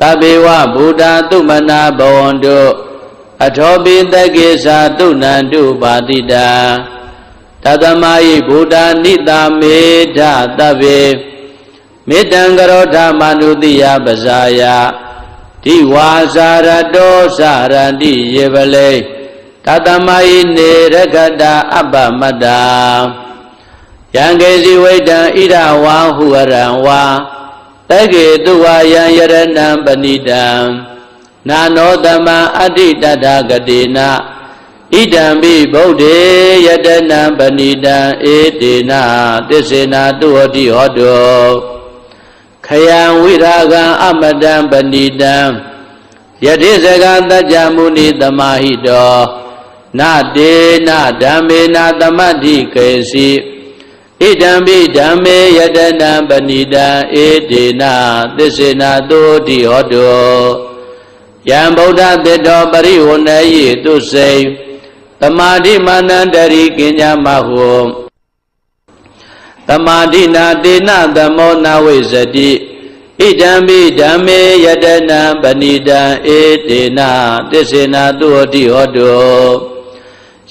တဘေဝဗုဒ္ဓသုမနာဘဝန္တုအထောပိတကေသာတုဏန္တုပါတိတာတသမယိဗုဒ္ဓနိတာမေဓတဗေမေတ္တံကရောဓမနုတိယပဇာယဒီဝါစာရတောစရတိယေပလေတသမယိနေရခတာအပ္ပမတ္တာယံကေစီဝိတံဣဒဝါဟုရံဝါ တကေတုဝါယံယရဏံပဏိတံနာနောတမံအဋ္ဌိတတဂတိနာဣဒံပိဗုဒ္ဓေယတနံပဏိတံဧတေနာသစ္စေနာတုဟောတိဟောတောခယံဝိရာဂံအမတံပဏိတံယတိစကတัจ jা မုနိသမာဟိတောနတေနဓမ္မေနသမတ္တိကေစီ ဣဒံပိဓမ္မေယတနံပဏိတံဧတေနသစ္စေနာသုတိဟောတောယံဗုဒ္ဓသတ္တောပရိဝဏယေသူစိံတမာတိမာနန္တရိကဉ္ဇမဟုတမာတိနာတေနသမောနဝိဇတိဣဒံပိဓမ္မေယတနံပဏိတံဧတေနသစ္စေနာသူဟတိဟောတု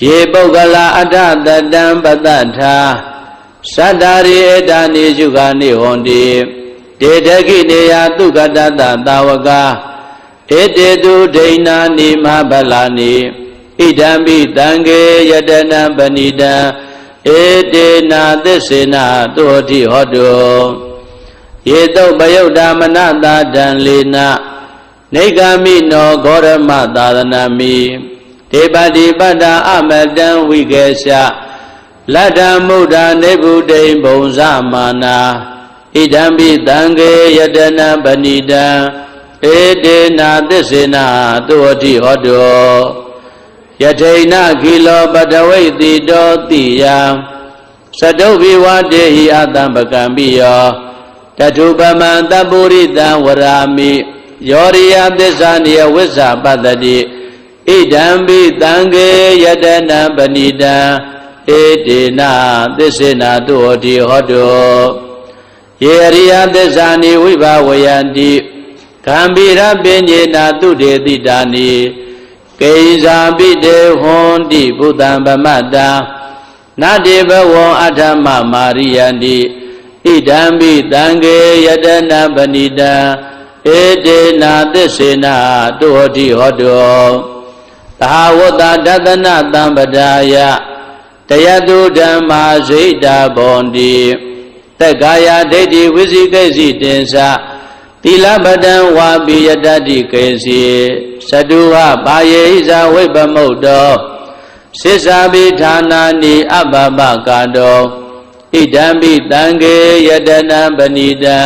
ယေပုဂ္ဂလာအထတတံပတ္တထာ သတ္တာရိဧတာနိယုဂာနိဟွန်တိတေတခိနေယသုကတတသာဝကဧတေတုဒိဏာနိမဗလာနိဣဒံပိတံကေယတနံပဏိတံဧတေနာသစ္စေနာသူဟတိဟောတုယေတုပယုတ်ဓမ္မနတာတံလေနနေဂာမိနောဂောရမသာသနာမိဒေပတိပတ္တာအမတံဝိကေရှ လတ္တမုဒ္ဒနေဗုဒိံဘုံဇမာနာဣဒံပိတံကေယတနာပဏိတံဧတေနာသစ္စေနာသုဝတိဟောတောယထိဏခိလောပတဝိတိတောတိယသတုဘိဝတေဟိအတံပကံပိယောတထုပမံတပုရိတံဝရာမိယောရိယသစ္စာနိယဝိဇ္ဇပတ္တိဣဒံပိတံကေယတနံပဏိတံ ဧတေနသစ္စေနာတုဟောတိဟောတောယေရိယသစ္စာနိဝိဘာဝယန္တိကံဗိရပညေနာတုတေတိတာနိကေဇာပိတေဟွန်တိဘုဒ္ဓံဗမတ္တာနတေဘဝံအထမမာရိယန္တိဣဒံပိတံကေယတနာပဏိတံဧတေနာသစ္စေနာတုဟောတိဟောတောသဟာဝတ္တဒသနတံပဒါယ တယတုဓမ္မာဇိတာဘောန္တိတက္ကာယဒိဋ္ဌိဝိသိကိစီတင်္စသီလပဒံဝါပိယတတိကေစီသတုဟပါယေဣဇာဝိပမုတ်တောစိစ္ဆာပိဌာနာနိအဘဘကာတောဣဒံပိတံခေယတနံပဏိတံ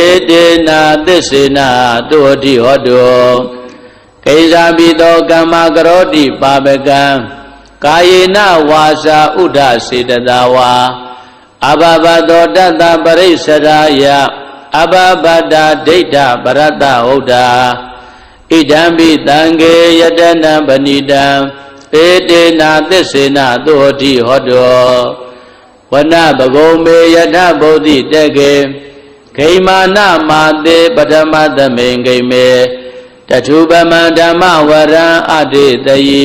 ဧတေနာသစ္စေနာတုဟတိဟောတောကိစ္စာပိတောကမ္မကရောတိပါပကံ ကာယေနဝါစာဥဒ္ဒစေတသာဝါအဘဘတောတတ္တပရိစ္ဆရာယအဘဘတာဒိဋ္ဌပရတ္တဟုတ်တာဣဒံပိတံခေယတနံပဏိတံဧတေနာသစ္စေနာသုဟတိဟောတောဝနဘဂုံမေယထဗုဒ္ဓိတကေဂိမာနမာတေပထမသမိန်ဂိမေတထုပမံဓမ္မဝရံအတေတယိ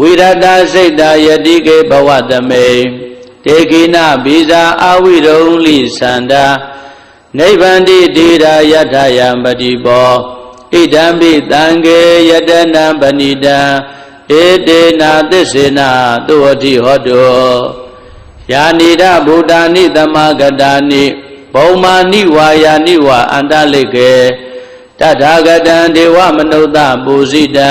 ဝိရတစိတ်တာယတိကေဘဝတမေတေကိနဘိဇာအဝိရုံလိသန္တာနိဗ္ဗန္တိတိရာယထယံပတိဘောဣဒံပိတံကေယတနံပဏိတံဧတေနာသစ္စေနာသုဝတိဟောတုယာနိဒဗုဒ္ဓာနိသမဂတာနိဘုံမာနိဝါယာနိဝါအန္တလိကေတထာဂတံဒေဝမနုဿပူဇိတံ